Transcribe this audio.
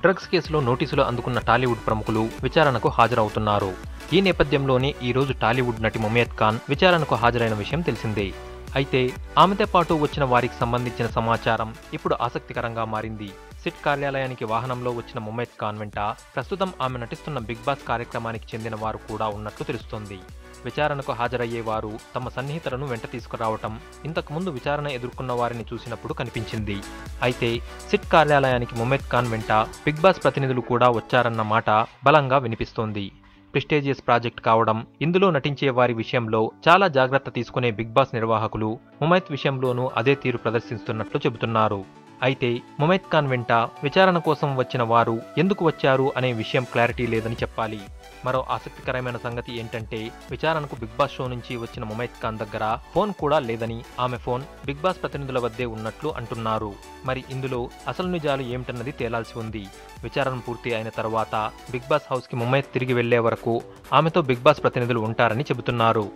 Drugs కేసులో నోటీసులు అందుకున్న టాలీవుడ్ ప్రముఖులు విచారణకు హాజరవుతున్నారు. ఈ నేపథ్యంలోనే ఈ రోజు టాలీవుడ్ నటి ముమేద్ ఖాన్ విచారణకు హాజరైన విషయం తెలిసిందే. అయితే ఆమెతో పాటు వచ్చిన వారికి సంబంధించిన సమాచారం ఇప్పుడు ఆసక్తికరంగా మారింది. సిట్ కార్యాలయానికి వాహనంలో వచ్చిన ముమేద్ ఖాన్ వెంట ప్రస్తుతం ఆమె నటిస్తున్న బిగ్ బాస్ కార్యక్రమానికి చెందిన వారు కూడా ఉన్నట్లు తెలుస్తోంది. విచారణకు హాజరయ్యే వారు తమ సన్నిహితులను వెంట తీసుకురావటం ఇంతకుముందు విచారణ ఎదుర్కొన్న వారిని చూసినప్పుడు కనిపించింది. అయితే సిట్ కార్యాలయానికి ముమేద్ ఖాన్ వెంట బిగ్ బాస్ ప్రతినిధులు కూడా వచ్చారన్న మాట బలంగా వినిపిస్తోంది. ప్రెస్టేజియస్ ప్రాజెక్ట్ కావడం ఇందులో నటించే వారి విషయంలో చాలా జాగ్రత్త తీసుకునే బిగ్ బాస్ నిర్వాహకులు ముమైత్ విషయంలోనూ అదే తీరు ప్రదర్శిస్తున్నట్లు చెబుతున్నారు. అయితే ముమైత్ ఖాన్ వెంట విచారణ కోసం వచ్చిన వారు ఎందుకు వచ్చారు అనే విషయం క్లారిటీ లేదని చెప్పాలి. మరో ఆసక్తికరమైన సంగతి ఏంటంటే విచారణకు బిగ్ బాస్ షో నుంచి వచ్చిన ముమైత్ ఖాన్ దగ్గర ఫోన్ కూడా లేదని ఆమె ఫోన్ బిగ్ బాస్ ప్రతినిధుల వద్దే ఉన్నట్లు అంటున్నారు. మరి ఇందులో అసలు నిజాలు ఏమిటన్నది తేలాల్సి ఉంది. విచారణ పూర్తి అయిన తర్వాత బిగ్ బాస్ హౌస్కి ముమైత్ తిరిగి వెళ్ళే వరకు ఆమెతో బిగ్ బాస్ ప్రతినిధులు ఉంటారని చెబుతున్నారు.